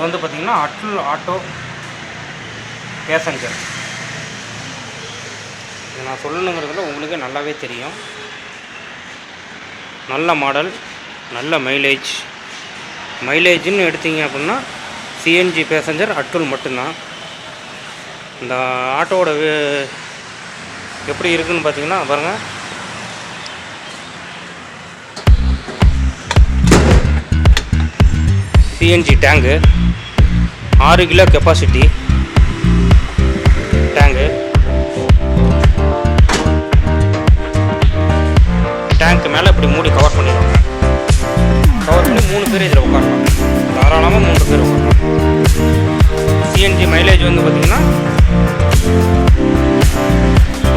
வந்து பார்த்திங்கன்னா Atul auto passenger. இது நான் சொல்லணுங்கிறதுல உங்களுக்கே நல்லாவே தெரியும். நல்ல மாடல் நல்ல மைலேஜ் மைலேஜ்னு எடுத்தீங்க அப்படின்னா சிஎன்ஜி பேசஞ்சர் அட்டுல் மட்டும்தான். இந்த ஆட்டோவோட வே- எப்படி இருக்குதுன்னு பார்த்தீங்கன்னா பாருங்கள் சிஎன்ஜி டேங்கு ஆறு கிலோ கெப்பாசிட்டி டேங்கு டேங்க்கு மேலே இப்படி மூடி கவர் பண்ணிடுவாங்க கவர் பண்ணி மூணு பேர் இதில் உட்காரலாம் தாராளமாக மூணு பேர் உட்காரலாம் சிஎன்ஜி மைலேஜ் வந்து பார்த்திங்கன்னா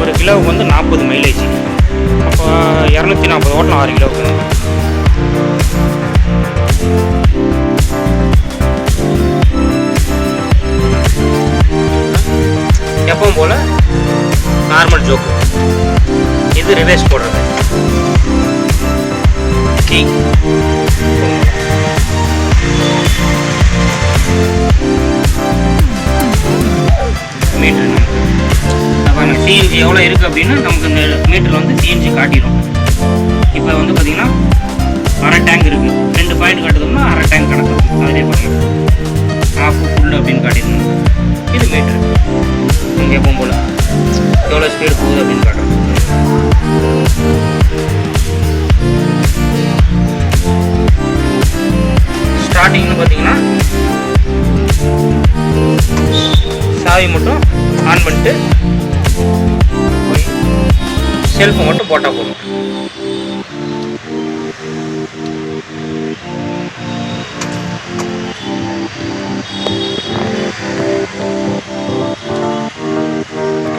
ஒரு கிலோவுக்கு வந்து நாற்பது மைலேஜ் அப்போ இரநூத்தி நாற்பது ஓட்டணும் ஆறு கிலோவுக்கு. ஜோக்கு. இது ரிவேஸ் போடுறது. கீ மீட்ரு அப்போ சிஎன்ஜி எவ்வளோ இருக்குது அப்படின்னு நமக்கு இந்த மீட்டரில் வந்து சிஎன்ஜி காட்டிடும் இப்போ வந்து பார்த்தீங்கன்னா அரை டேங்க் இருக்குது ரெண்டு பாயிண்ட் காட்டுதோம்னா அரை டேங்க் கிடக்கும் அதிலே பாருங்க. ஆஃப் ஃபுல் அப்படின்னு காட்டிடணும் இது மீட்டர். இங்கே எப்பவும் போல். எவ்வளோ ஸ்பீடு போகுது அப்படின்னு காட்டுறோம் ஸ்டார்டிங்னு பார்த்தீங்கன்னா சாவி மட்டும் ஆன் பண்ணிட்டு செல்ஃபை மட்டும் போட்டால் போதும்.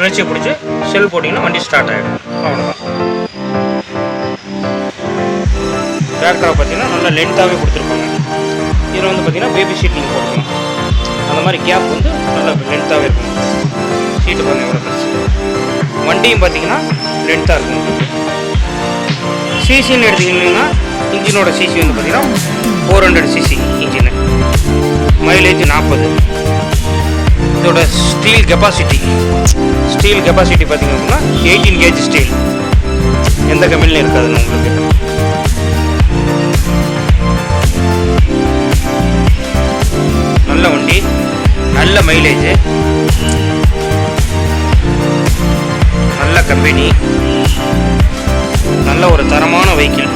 கிளச்சியை பிடிச்சி செல் போட்டிங்கன்னா வண்டி ஸ்டார்ட் ஆகிடும் அவ்வளோதான் டிராக்டரை பார்த்தீங்கன்னா நல்லா லென்த்தாகவே கொடுத்துருப்பாங்க. இதில் வந்து பார்த்தீங்கன்னா பேபி ஷீட் நீங்கள் போட்டுக்கலாம் அந்த மாதிரி கேப் வந்து நல்லா லென்த்தாகவே இருக்கும். சீட்டு பாருங்க எவ்வளோ பெருசு. வண்டியும் பார்த்தீங்கன்னா லென்த்தாக இருக்கும். சிசின்னு எடுத்துக்கிட்டிங்கன்னா இன்ஜினோட சிசி வந்து பார்த்தீங்கன்னா four hundred CC engine. Mileage நாற்பது இதோட ஸ்டீல் கெப்பாசிட்டி ஸ்டீல் கெப்பாசிட்டி பார்த்தீங்க அப்படின்னா எயிட்டீன் கேஜி ஸ்டீல் எந்த கம்பெனிலும் இருக்காதுன்னு உங்களுக்கு. நல்ல வண்டி நல்ல மைலேஜ் நல்ல கம்பெனி நல்ல ஒரு தரமான வெஹிக்கிள்